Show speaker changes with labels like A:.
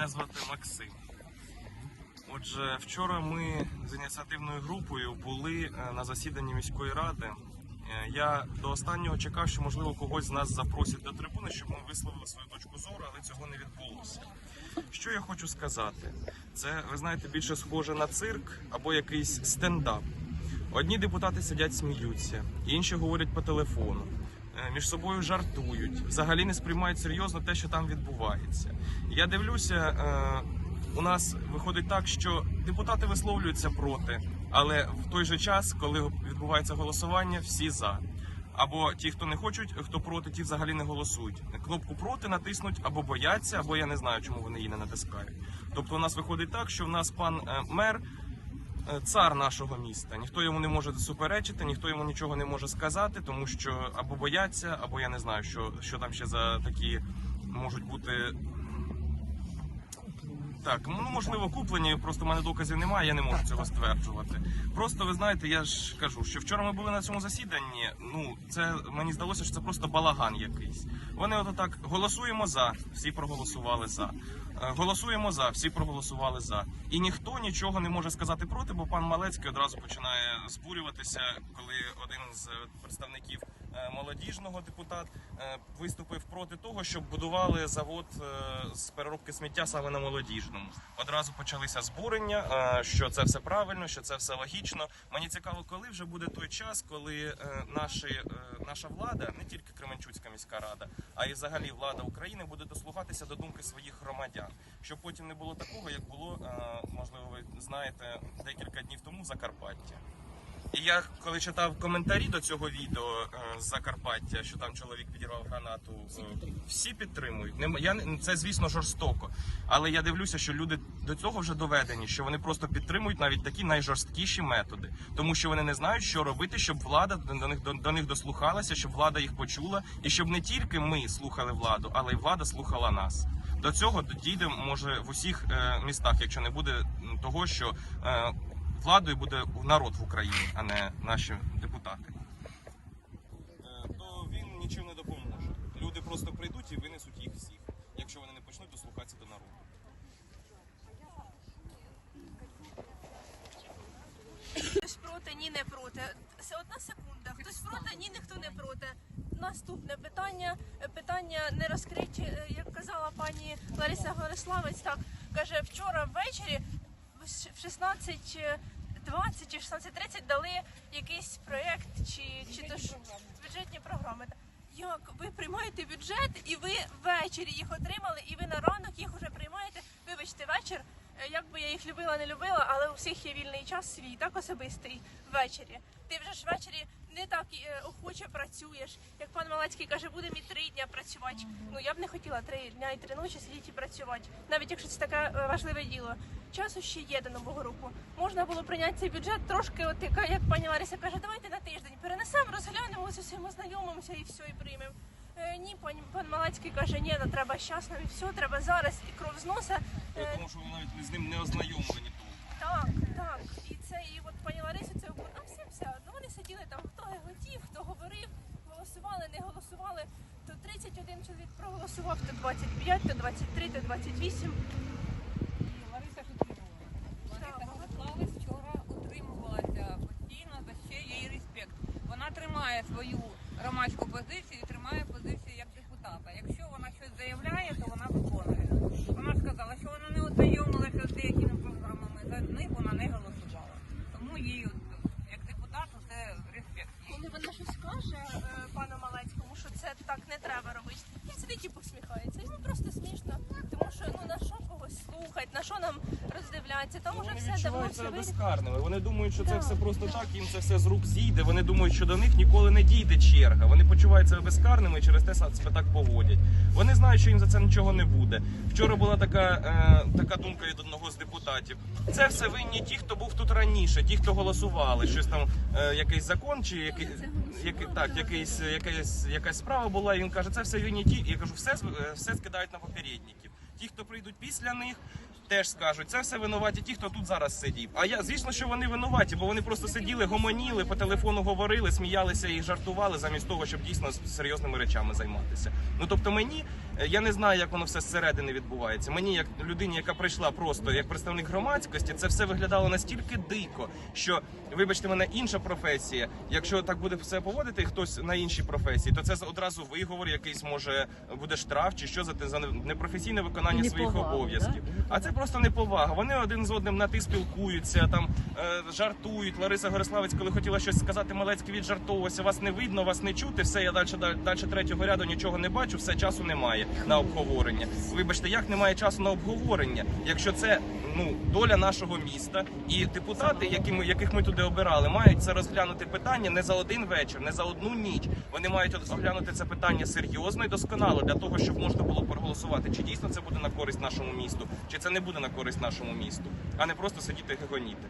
A: Мене звати Максим. Отже, вчора ми з ініціативною групою були е, на засіданні міської ради. Е, Я до останнього чекав, що можливо когось з нас запросять до трибуни, щоб ми висловили свою точку зору, але цього не відбулося. Що я хочу сказати? Це, ви знаєте, більше схоже на цирк або якийсь стендап. Одні депутати сидять, сміються, інші говорять по телефону, між собою жартують, взагалі не сприймають серйозно те, що там відбувається. Я дивлюся, е, у нас виходить так, що депутати висловлюються проти, але в той же час, коли відбувається голосування, всі за. Або ті, хто не хочуть, хто проти, ті взагалі не голосують. Кнопку проти натиснуть або бояться, або я не знаю, чому вони її не натискають. Тобто, у нас виходить так, що в нас пан е, мер е, цар нашого міста. Ніхто йому не може суперечити, ніхто йому нічого не може сказати, тому що або бояться, або я не знаю, що, що там ще за такі можуть бути. Так, ну можливо, куплені, просто в мене доказів немає, я не можу цього стверджувати. Просто ви знаєте, я ж кажу, що вчора ми були на цьому засіданні. Ну, це мені здалося, що це просто балаган якийсь. Вони ото так голосуємо за, всі проголосували за. Е, Голосуємо за, всі проголосували за. І ніхто нічого не може сказати проти, бо пан Малецький одразу починає збурюватися, коли один з представників е, молодіжного депутат е, виступив проти того, щоб будували завод з переробки сміття саме на молодіжному. Одразу почалися збурення, що це все правильно, що це все логічно. Мені цікаво, коли вже буде той час, коли наші, наша влада, не тільки Кременчуцька міська рада, а й взагалі влада України буде дослухатися до думки своїх громадян, щоб потім не було такого, як було е, можливо, ви знаєте декілька днів тому в Закарпатті. І я коли читав коментарі до цього відео е, з Закарпаття, що там чоловік підірвав гранату, е, всі підтримують. Я це звісно жорстоко, але я дивлюся, що люди до цього вже доведені, що вони просто підтримують навіть такі найжорсткіші методи, тому що вони не знають, що робити, щоб влада до них до, до них дослухалася, щоб влада їх почула, і щоб не тільки ми слухали владу, але й влада слухала нас. До цього дійде може в усіх е, містах, якщо не буде того, що е, владою буде народ в Україні, а не наші депутати. Е, То він нічим не допоможе. Люди просто прийдуть і винесуть їх всіх, якщо вони не почнуть дослухатися до народу.
B: Хтось проти, ні не проти. Це одна секунда. Хтось проти, ні ніхто не проти. Наступне питання. Питання не розкриті, як казала пані Лариса Гориславець. Так каже, вчора ввечері в 16.20 чи 16.30 дали якийсь проєкт чи, чи то ж бюджетні програми. Як ви приймаєте бюджет і ви ввечері їх отримали, і ви на ранок їх вже приймаєте. Вибачте, вечір. Е, Як би я їх любила, не любила, але у всіх є вільний час свій, так особистий ввечері. Ти вже ж ввечері не так е, охоче працюєш. Як пан Малецький каже, будемо і три дня працювати. Ну я б не хотіла три дня і три ночі сидіти і працювати, навіть якщо це таке е, важливе діло. Часу ще є до нового року. Можна було прийняти цей бюджет трошки, от як пані Лариса каже, давайте на тиждень перенесемо, розглянемо з усіма знайомимося і все, і приймемо. Е, ні, пан, пан Малецький каже, ні, ну треба щасно і все, треба зараз і кров з носа. Е,
A: Тому що ви навіть з ним не ознайомлені
B: так, так. І це і от пані Ларисі це ну, всім все одно. Вони сиділи там, хто хотів, хто говорив, голосували, не голосували. То 31 чоловік проголосував, то 25, то 23, то 28.
C: Лариса Петрівна. Лариса Мирославець вчора утримувалася постійно, за ще її респект. Вона тримає свою громадську позицію як депутата. Якщо вона щось заявляє, то вона виконує. Вона сказала, що вона не ознайомилася з деякими програмами, за них вона не голосувала. Тому їй от, як депутату це респект. їй.
B: Коли вона щось каже е, пану Малецькому, що це так не він сидить і посміхається. Йому просто смішно, тому що ну на що когось слухати, на що нам роздивлятися, там уже все давно все
A: себе
B: вирішено.
A: безкарними. Вони думають, що це все просто
B: так.
A: їм це все з рук зійде. Вони думають, що до них ніколи не дійде черга. Вони почувають себе безкарними і через те себе так поводять. Вони знають, що їм за це нічого не буде. Вчора була така, е, така думка від одного з депутатів. Це все винні ті, хто був тут раніше, ті, хто голосували. Щось там, е, якийсь закон чи який, який так, якийсь, якась, якась справа була. І він каже, це все винні ті. І я кажу, все, е, все скидають на попередників. Ті, хто прийдуть після них, теж скажуть, це все винуваті ті, хто тут зараз сидів. А я, звісно, що вони винуваті, бо вони просто сиділи, гомоніли, по телефону говорили, сміялися і жартували замість того, щоб дійсно серйозними речами займатися. Ну тобто мені, е, я не знаю, як воно все зсередини відбувається. Мені, як людині, яка прийшла просто як представник громадськості, це все виглядало настільки дико, що, вибачте мене, інша професія. Якщо так буде все поводити, хтось на іншій професії, то це одразу виговор, якийсь може буде штраф чи що за те за непрофесійне виконання
D: І
A: своїх
D: неповага,
A: обов'язків.
D: да?
A: А це просто неповага. Вони один з одним на ти спілкуються, там е, жартують. Лариса Гориславець, коли хотіла щось сказати, Малецький віджартовувався. Вас не видно, вас не чути. Все, я далі далі третього ряду нічого не бачу. Все часу немає на обговорення. Вибачте, як немає часу на обговорення, якщо це ну доля нашого міста і депутати, які ми яких ми туди обирали, мають це розглянути питання не за один вечір, не за одну ніч. Вони мають розглянути це питання серйозно і досконало для того, щоб можна було проголосувати, чи дійсно це буде на користь нашому місту, чи це не буде на користь нашому місту, а не просто сидіти гегоніти.